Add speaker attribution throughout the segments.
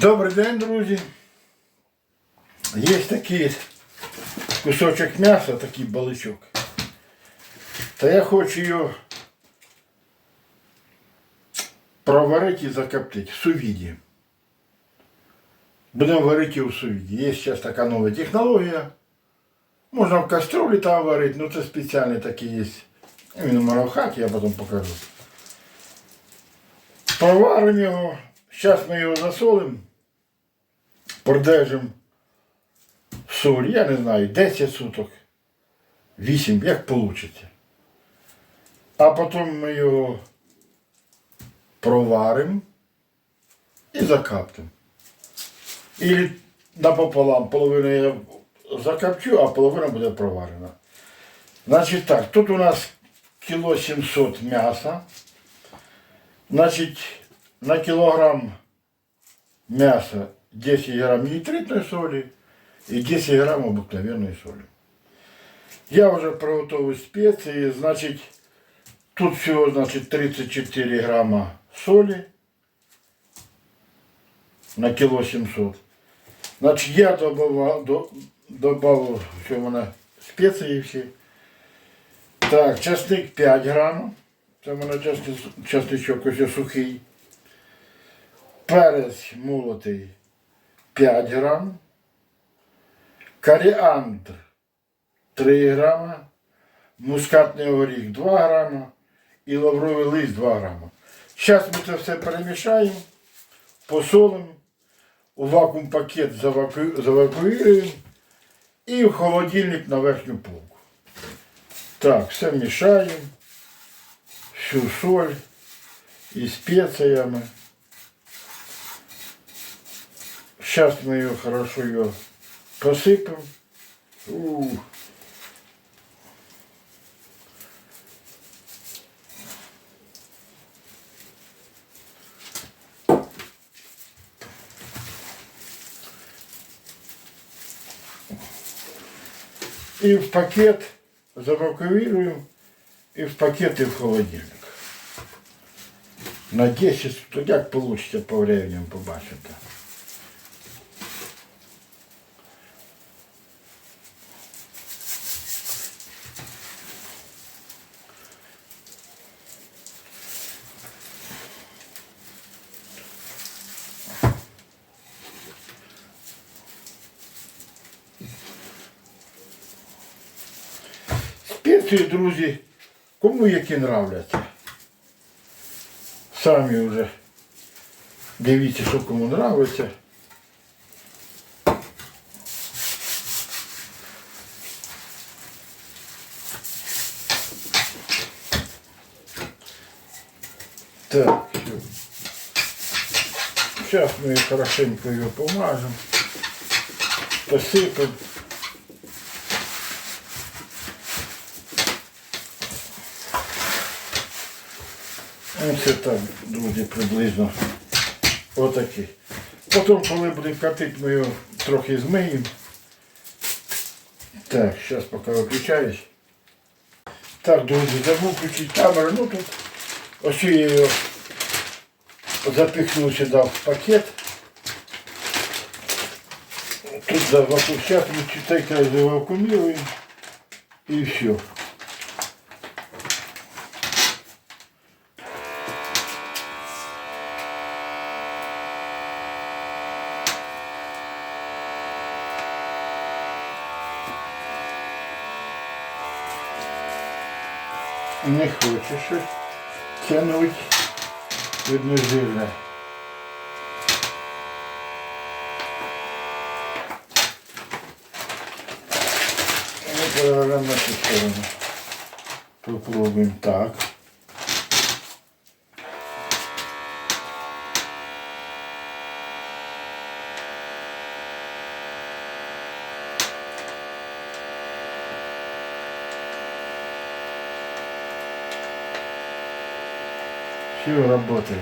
Speaker 1: Добрий день, друзі. Є такий кусочок м'яса, такий баличок. Та я хочу його проварити і закоптити в сувіді. Будемо варити в сувіді. Є зараз така нова технологія. Можна в кастрюлі там варити, ну це спеціальний такий є. Він у я потім покажу. Проваримо його. Зараз ми його засолимо. Продержимо соль, я не знаю, 10 суток. 8, як вийде. А потім ми його проваримо і закаптимо. І напополам половину я закопчу, а половина буде проварена. Значить так, тут у нас кіло 700 м'яса. Значить, на кілограм мяса 10 грамм нитритной соли и 10 грамм обыкновенной соли. Я уже приготовил специи, значит, тут всего, значит, 34 грамма соли на кило 700. Значит, я добавил, до, добавил все мене специи всі. Так, часник 5 грамм. Це в мене часни- часничок ось сухий. Перець молотий 5 грам. Коріандр 3 грама. Мускатний горіх 2 грама. І лавровий лист 2 грама. Зараз ми це все перемішаємо, посолимо, у вакуум пакет завакуюємо і в холодильник на верхню полку. Так, все мішаємо. Всю соль і специями. Сейчас мы ее хорошо ее посыпем. У. И в пакет завакуируем, и в пакет, и в холодильник. На 10 суток, як получится по времени, побачите. Спеції, друзі, кому які нравляться. Самі вже дивіться, що кому нравиться. Так, все. Сейчас мы хорошенько ее помажем, посыпем. Ось так, друзі, приблизно отакі. Потім, коли будемо катити, ми його трохи змиємо. Так, зараз поки виключаюсь. Так, друзі, забув включити камеру. Ну тут ось я його запихнув сюди в пакет. Тут завакуум. Зараз ми читайте завакуумируємо і все. Не хоче щось тянуть, жирне. Ми перевернемо цю сторону. Попробуємо так. Все работает.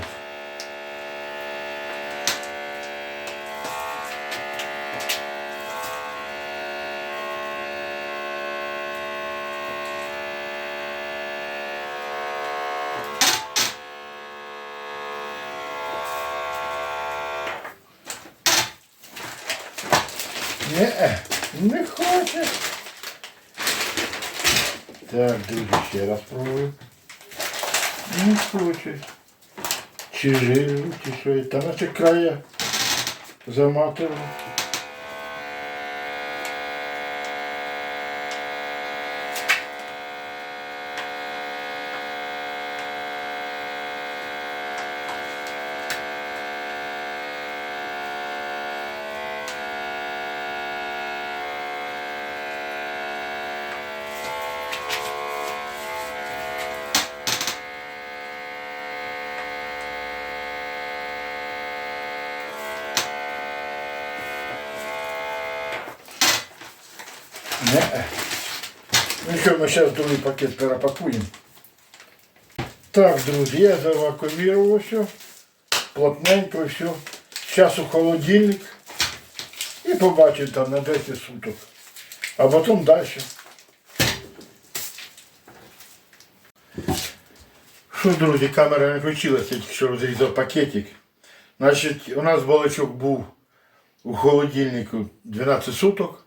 Speaker 1: Не, не хоче. Так, друзі, ще раз пробую. Хоче. Чи жиру, чи що. Та наче края заматував. Не. Ну що, ми зараз другий пакет перепакуємо. Так, друзі, я завакуумірував все. Плотненько все. Зараз у холодильник. І побачимо там на 10 суток. А потім далі. Що, друзі, камера не включилася, що розрізав пакетик. Значить, у нас балачок був у холодильнику 12 суток.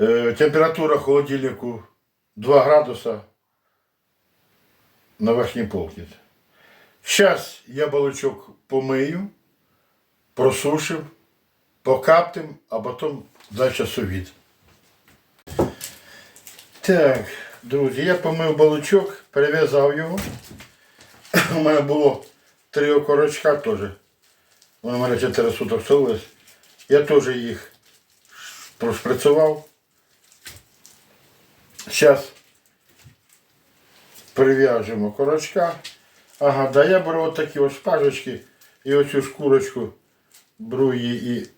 Speaker 1: Е, Температура холодильнику 2 градуса на верхній полці. Зараз я балачок помию, просушив, покаптим, а потім далі совіт. Так, друзі, я помив балачок, перев'язав його. У мене було три окорочка теж. Вони в мене 4 суток солились. Я теж їх прошприцював. Зараз прив'яжемо корочка. Ага, да я беру от такі ось шпажечки і оцю шкурочку беру її і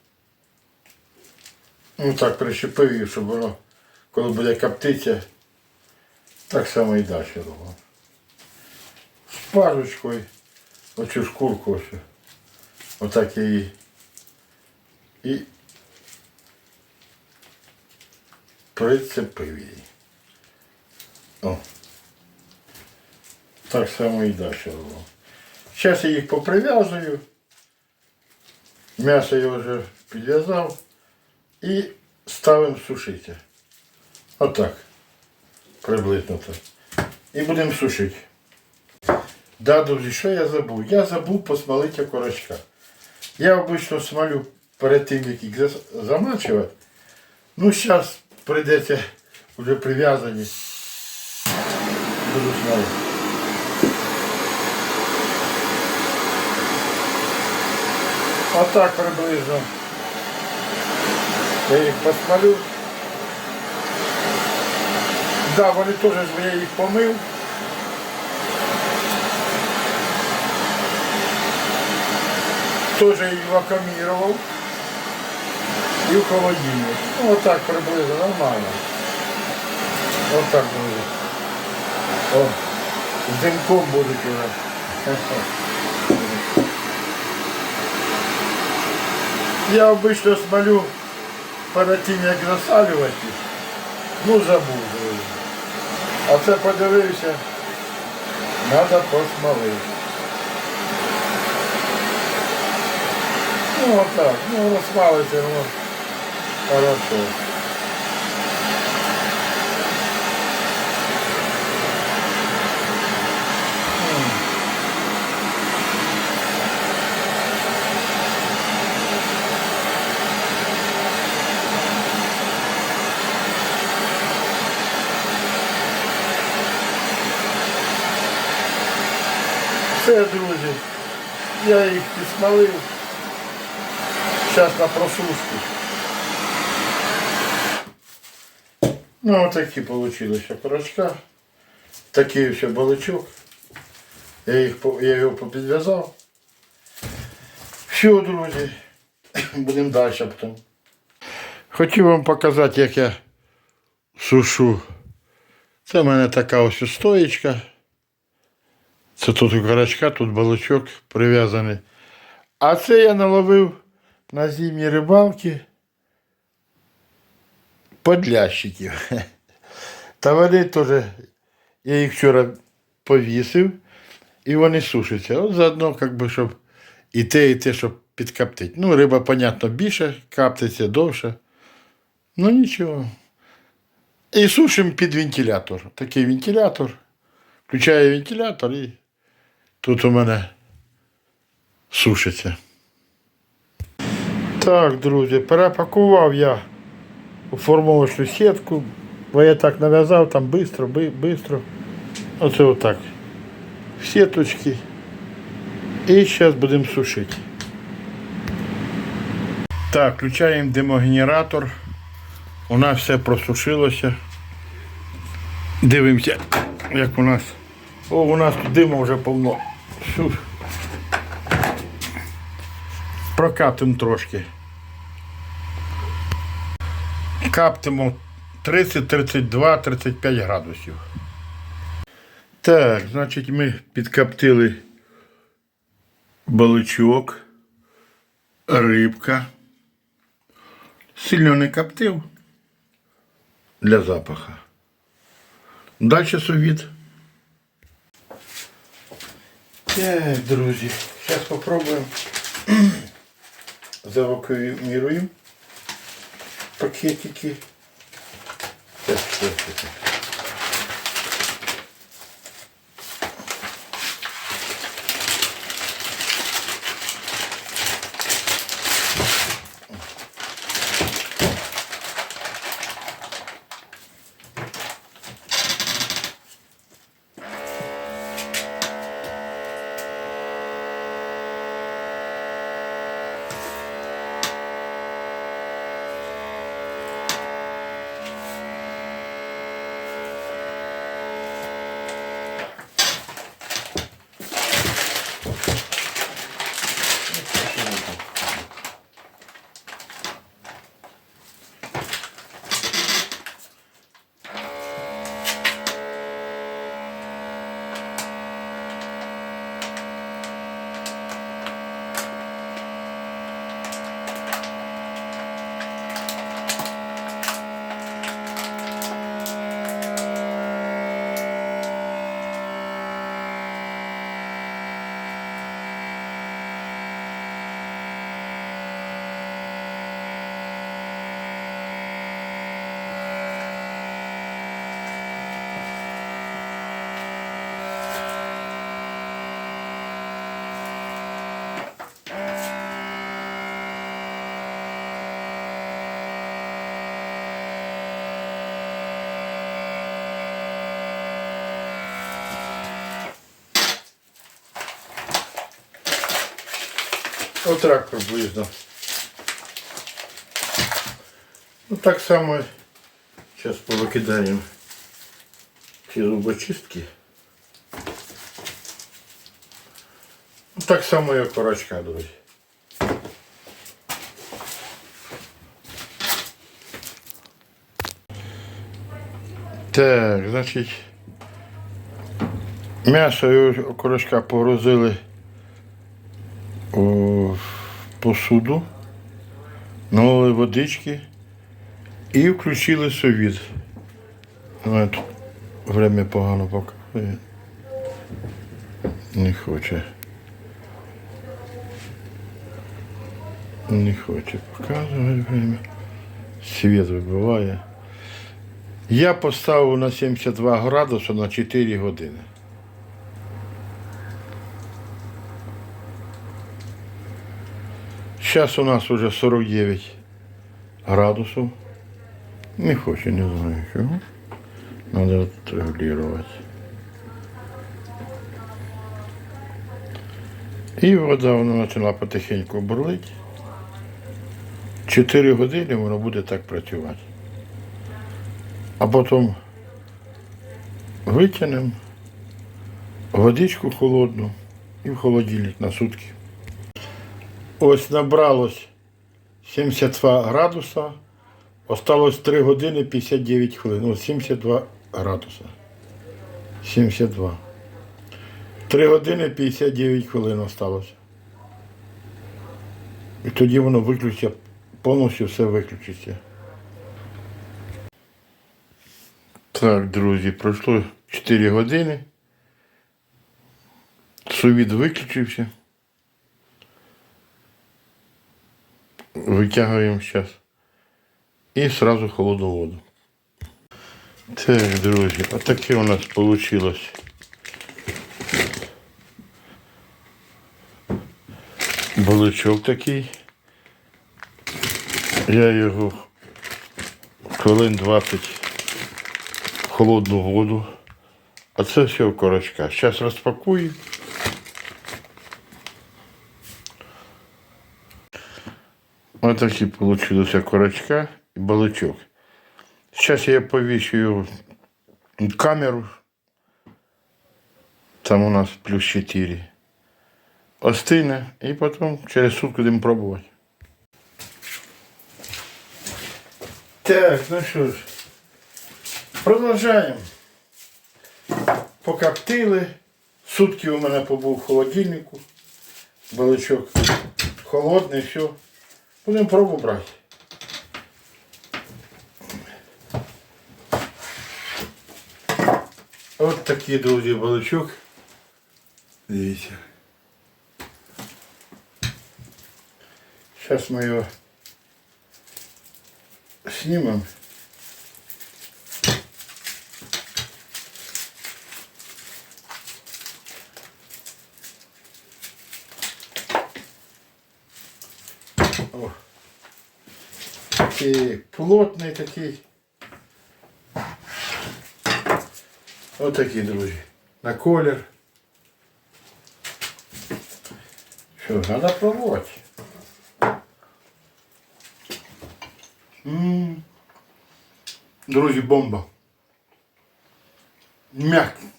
Speaker 1: ну так прищепив її, щоб воно, коли буде коптитися, так само і далі робимо. Шпажечкою оцю шкурку ось. Отак я її і прицепив її. О. Так само і далі робимо. Зараз я їх поприв'язую. М'ясо я вже підв'язав і ставимо сушити. Отак. Приблизно так. І будемо сушити. Да, друзі, що я забув? Я забув посмалити окорочка. Я обично смалю перед тим, як їх замачувати. Ну, зараз прийдеться вже прив'язані. Буду смалити. Отак приблизно. Я їх посмалю. Да, вони теж я їх помив. Тоже їх вакуумировал. І в холодильник. Ну, вот так приблизно, нормально. Вот так буде. О, з димком будуть уже. Я обично смолю перед тим, як засалювати. Ну, забув. А це подивився. Надо посмолити. Ну вот так, ну распалось его хорошо. Все, друзі, я їх підсмалив. Сейчас на просушку. Ну, вот такие получились окорочка. Такий все балычок. Я, їх, я його попідв'язав. Все, друзі. Будемо далі потім. Хотів вам показати, як я сушу. Це в мене така ось стоєчка. Це тут окорочка, тут балачок прив'язаний. А це я наловив на зимній рибалки подлящиків. Та вони теж, я їх вчора повісив, і вони сушаться. От заодно, як би, щоб і те, і те, щоб підкоптити. Ну, риба, понятно, більше, каптиться довше. Ну нічого. І сушимо під вентилятор. Такий вентилятор. Включаю вентилятор і тут у мене сушиться. Так, друзі, перепакував я у формовочну сітку, бо я так нав'язав там швидко, швидко. Оце отак. Сіточки. І зараз будемо сушити. Так, включаємо димогенератор. У нас все просушилося. Дивимося, як у нас. О, у нас тут диму вже повно. Прокатимо трошки. Каптимо 30, 32, 35 градусів. Так, значить, ми підкоптили баличок, рибка. Сильно не коптив для запаха. Далі совіт. Так, друзі, зараз спробуємо. Завакууміруємо пакетики. Так, так, так. Отак приблизно. Ну так само зараз повикидаємо ці зубочистки. Ну, так само, як корочка, друзі. Так, значить, м'ясо і окорочка погрузили у посуду, налили водички і включили совіт. Ну, тут время погано показує. Не хоче. Не хоче показувати время. Світ вибиває. Я поставив на 72 градуси на 4 години. Зараз у нас уже 49 градусів. Не хочу, не знаю чого. Надо отрегулировать. І вода вона почала потихеньку бурлити. 4 години воно буде так працювати. А потім витягнемо водичку холодну і в холодильник на сутки. Ось набралось 72 градуса. Осталось 3 години 59 хвилин. Ось 72 градуса. 72. 3 години 59 хвилин осталось. І тоді воно виключиться, повністю все виключиться. Так, друзі, пройшло 4 години. Сувід виключився. Витягуємо зараз. І сразу холодну воду. Так, друзі, отаке у нас вийшло. Баличок такий. Я його хвилин 20 в холодну воду. А це все корочка. Зараз розпакую. Ось такі получилися корочка і баличок. Зараз я повішу камеру. Там у нас плюс 4. Остине і потім через сутки будемо пробувати. Так, ну що ж, продовжаємо. Покоптили. Сутки у мене побув в холодильнику. Баличок холодний, все. Будемо пробу брати. От такий, друзі, баличок. Дивіться. Сейчас мы его снимем. Такий плотний такий. Ось такий, друзі. На колір. Що, треба пробувати. М. Друзі, бомба. М'який.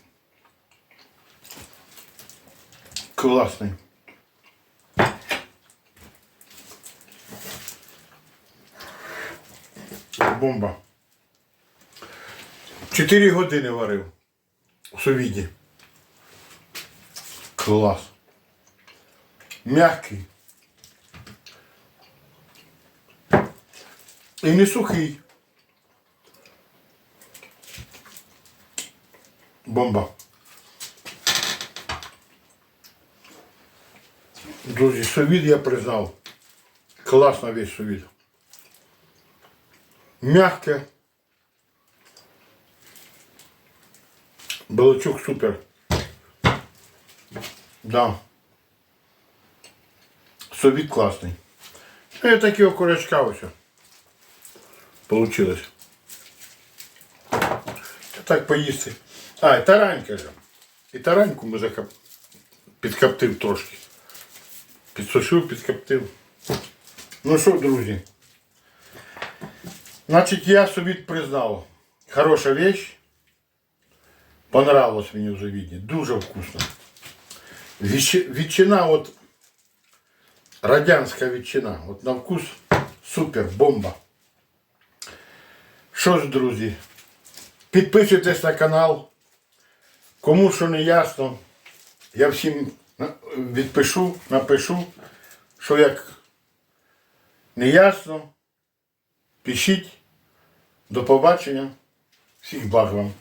Speaker 1: Класний. Бомба. Чотири години варив у совіді. Клас. М'який. І не сухий. Бомба. Друзі, совід я признав. Класно весь совід. Мягке. Балычок супер. Да. Совід класний. Ну і такі окорочка ось. Получилось. Так поїсти. А, і таранька же. І тараньку ми закоп... підкоптив трошки. Підсушив, підкоптив. Ну що, друзі? Значить, я собі признав. Хороша вещь. Понравилось мені в завіді. Дуже вкусно. Ветчина от радянська ветчина. От на вкус супер, бомба. Що ж, друзі, підписуйтесь на канал. Кому що не ясно, я всім відпишу, напишу, що як не ясно, пишіть. До побачення. Всіх благ вам.